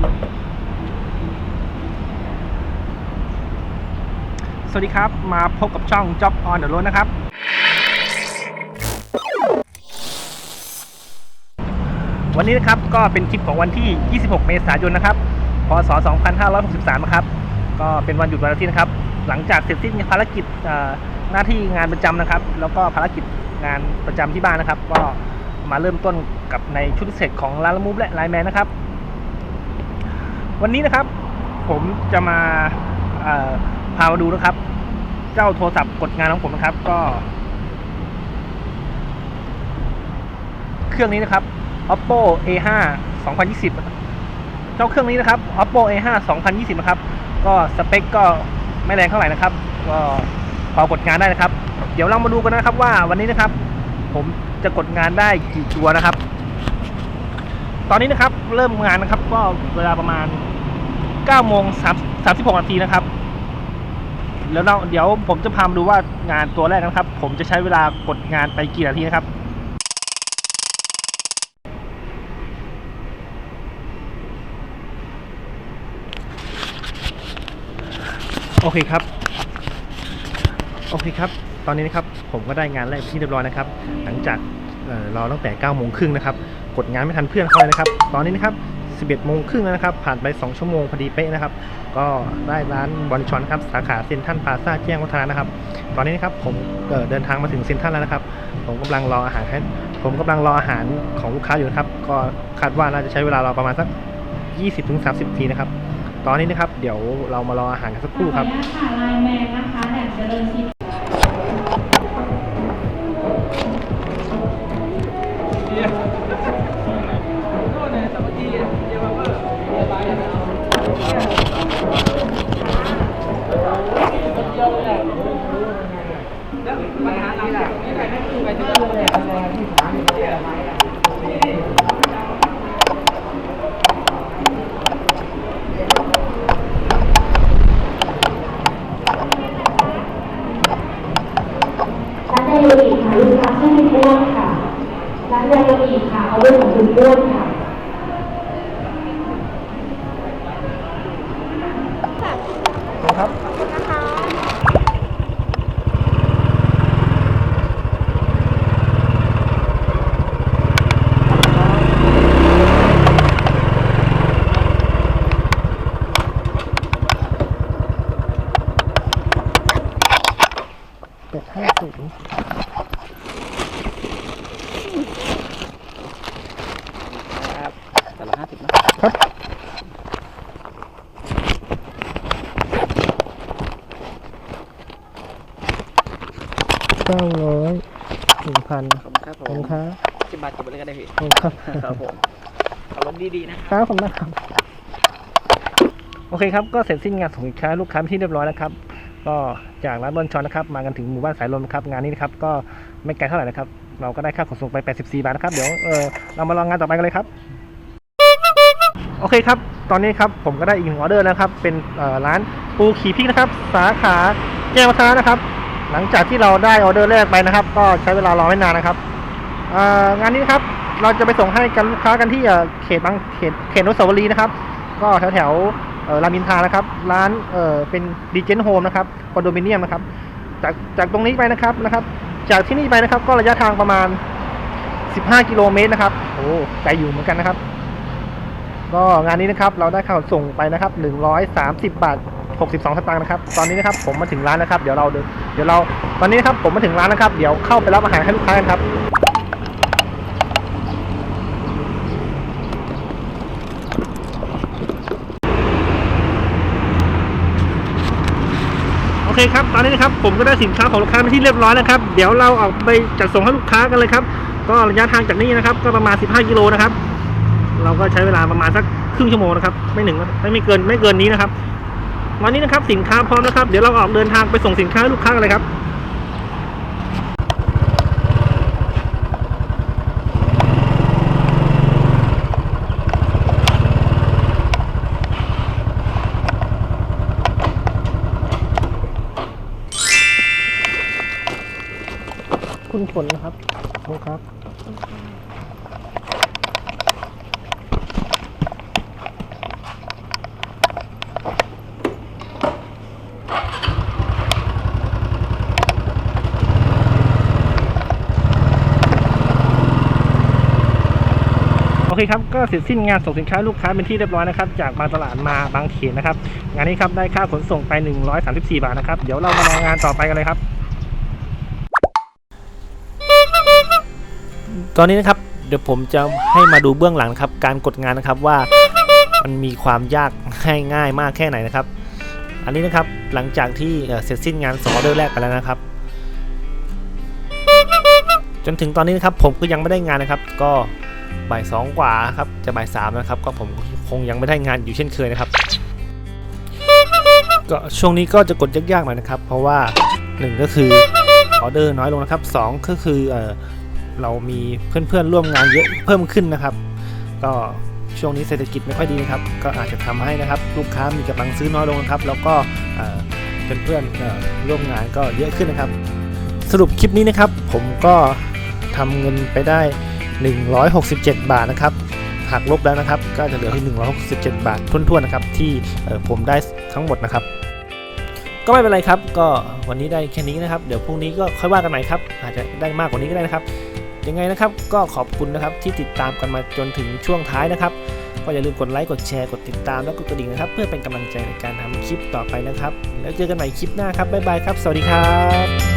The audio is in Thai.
สวัสดีครับ มาพบกับช่อง Job on the Road นะครับ วันนี้นะครับก็เป็นคลิปของวันที่ 26 เมษายนนะครับ พศ 2563 นะครับ ก็เป็นวันหยุดวันอาทิตย์นะครับ หลังจากเสร็จสิ้นภารกิจหน้าที่งานประจำนะครับ แล้วก็ภารกิจงานประจำที่บ้านนะครับ ก็มาเริ่มต้นกับในชุดพิเศษของลาลามูฟและไลแมนนะครับ วันนี้นะครับ ผมจะมาพามาดูนะครับ เจ้าโทรศัพท์กดงานของผมนะครับ ก็ เครื่องนี้นะครับ oppo a5 2020 เจ้าเครื่องนี้นะครับ oppo a5 2020 นะครับ ก็สเปคก็ไม่แรงเท่าไหร่นะครับ ก็พอกดงานได้นะครับ เดี๋ยวเรามาดูกันนะครับว่าวันนี้นะครับ ผมจะกดงานได้กี่ตัวนะครับ ตอนนี้นะครับเริ่มงานนะครับ ก็เวลาประมาณ 9โมง36นาทีนะครับ แล้วเดี๋ยวผมจะพามาดูว่างานตัวแรกนะครับ ผมจะใช้เวลากดงานไปกี่นาทีนะครับโอเคครับ โอเคครับ ตอนนี้นะครับผมก็ได้งานแรกที่เรียบร้อยนะครับ หลังจากเอ่อรอตั้งแต่9โมงครึ่งนะครับ กดงานไม่ทันเพื่อนเขาเลยนะครับ ตอนนี้นะครับ 11โมงครึ่งแล้วนะครับ ผ่านไป 2 ชั่วโมงพอดีเป๊ะนะครับ ก็ได้ร้านบอลชอนครับสาขาเซ็นทรัลพาซาแจ้งวัฒนะนะครับ ตอนนี้นะครับผมเดินทางมาถึงเซ็นทรัลแล้วนะครับ ผมกำลังรออาหารให้ผมกำลังรออาหารของลูกค้าอยู่นะครับ ก็คาดว่าน่าจะใช้เวลารอประมาณสัก 20-30นาทีนะครับ ตอนนี้นะครับเดี๋ยวเรามารออาหารกันสักครู่ครับ ดีค่ะเอาไว้ของคุณอ้วนค่ะครับ แปดห้าศูนย์ ครับแต่ละห้า สิบนะครับเก้าร้อยหนึ่งพันขอบคุณครับขผอบคุมณครับสิบบาทเก็บไปเลยก็ได้พี่ ขอบคุณครับครับผมขับรถดีๆนะ ครับผมนะครับ โอเคครับ ก็เสร็จสิ้นงานส่งสินค้าลูกค้าเป็นที่เรียบร้อยแล้วครับ ก็จากร้านบอลชอนนะครับ มากันถึงหมู่บ้านสายลมครับ งานนี้นะครับ ก็ไม่ไกลเท่าไหร่นะครับ เราก็ได้ค่าขนส่งไป 84 บาทนะครับ เดี๋ยว เออเรามาลองงานต่อไปกันเลยครับ โอเคครับ ตอนนี้ครับผมก็ได้อีกหนึ่งออเดอร์แล้วครับ เป็นร้านปูขี่พริกนะครับ สาขาแก้ววัฒนะนะครับ หลังจากที่เราได้ออเดอร์แรกไปนะครับ ก็ใช้เวลารอไม่นานนะครับงานนี้ครับเราจะไปส่งให้กันลูกค้ากันที่เขตบางเขตเขตอนุสาวรีนะครับ ก็แถวแถวรามอินทานะครับ ร้านเเป็นดีเจนโฮมนะครับคอนโดมิเนียมนะครับ จากจากตรงนี้ไปนะครับนะครับ จากที่นี่ไปนะครับ ก็ระยะทางประมาณ 15 กิโลเมตรนะครับโอ้ไกลอยู่เหมือนกันนะครับ ก็งานนี้นะครับเราได้ค่าขนส่งไปนะครับ 130 บาท 62 สตางค์นะครับ ตอนนี้นะครับผมมาถึงร้านนะครับ เดี๋ยวเราเดี๋ยวเรา ตอนนี้นะครับผมมาถึงร้านนะครับ เดี๋ยวเข้าไปรับอาหารให้ลูกค้ากันครับ โอเคครับ ตอนนี้นะครับผมก็ได้สินค้าของลูกค้าเป็นที่เรียบร้อยแล้วครับ เดี๋ยวเราออกไปจัดส่งให้ลูกค้ากันเลยครับ ก็ระยะทางจากนี้นะครับ ก็ประมาณ 15 กิโลนะครับ เราก็ใช้เวลาประมาณสักครึ่งชั่วโมงนะครับ ไม่หนึ่งไม่ไม่เกินไม่เกินนี้นะครับวันนี้นะครับสินค้าพร้อมนะครับ เดี๋ยวเราออกเดินทางไปส่งสินค้าลูกค้ากันเลยครับคุณฝนนะครับขอครับ เคครับก็เสร็จสิ้นงานส่งสินค้าลูกค้าเป็นที่เรียบร้อยนะครับจากบางตลาดมาบางเขนนะครับงานนี้ครับได้ค่าขนส่งไป 134 บาทนะครับเดี๋ยวเรามาลองงานต่อไปกันเลยครับ ตอนนี้นะครับเดี๋ยวผมจะให้มาดูเบื้องหลังครับการกดงานนะครับว่ามันมีความยากให้ง่ายมากแค่ไหนนะครับ อันนี้นะครับหลังจากที่เอ่อเสร็จสิ้นงานสองออเดอร์แรกไปแล้วนะครับ จนถึงตอนนี้นะครับผมก็ยังไม่ได้งานนะครับ ก็ บ่ายสองกว่าครับจะบ่ายสามนะครับก็ผมคงยังไม่ได้งานอยู่เช่นเคยนะครับก็ช่วงนี้ก็จะกดยากๆหน่อยนะครับ เพราะว่าหนึ่งก็คือออเดอร์น้อยลงนะครับสองก็คือเออเรามีเพื่อนๆร่วมงานเยอะเพิ่มขึ้นนะครับ ก็ช่วงนี้เศรษฐกิจไม่ค่อยดีนะครับ ก็อาจจะทำให้นะครับ ลูกค้ามีกำลังซื้อน้อยลงนะครับ แล้วก็เออเพื่อนๆร่วมงานก็เยอะขึ้นนะครับ สรุปคลิปนี้นะครับ ผมก็ทำเงินไปได้ 167 บาทนะครับหักลบแล้วนะครับก็จะเหลือที่167 บาททุ่นๆนะครับที่ผมได้ทั้งหมดนะครับ ก็ไม่เป็นไรครับ ก็วันนี้ได้แค่นี้นะครับ เดี๋ยวพรุ่งนี้ก็ค่อยว่ากันใหม่ครับอาจจะได้มากกว่านี้ก็ได้นะครับยังไงนะครับก็ขอบคุณนะครับที่ติดตามกันมาจนถึงช่วงท้ายนะครับ ก็อย่าลืมกดไลค์กดแชร์กดติดตามแล้วกดกระดิ่งนะครับ เพื่อเป็นกำลังใจในการทำคลิปต่อไปนะครับ แล้วเจอกันใหม่คลิปหน้าครับบ๊ายบายครับ สวัสดีครับ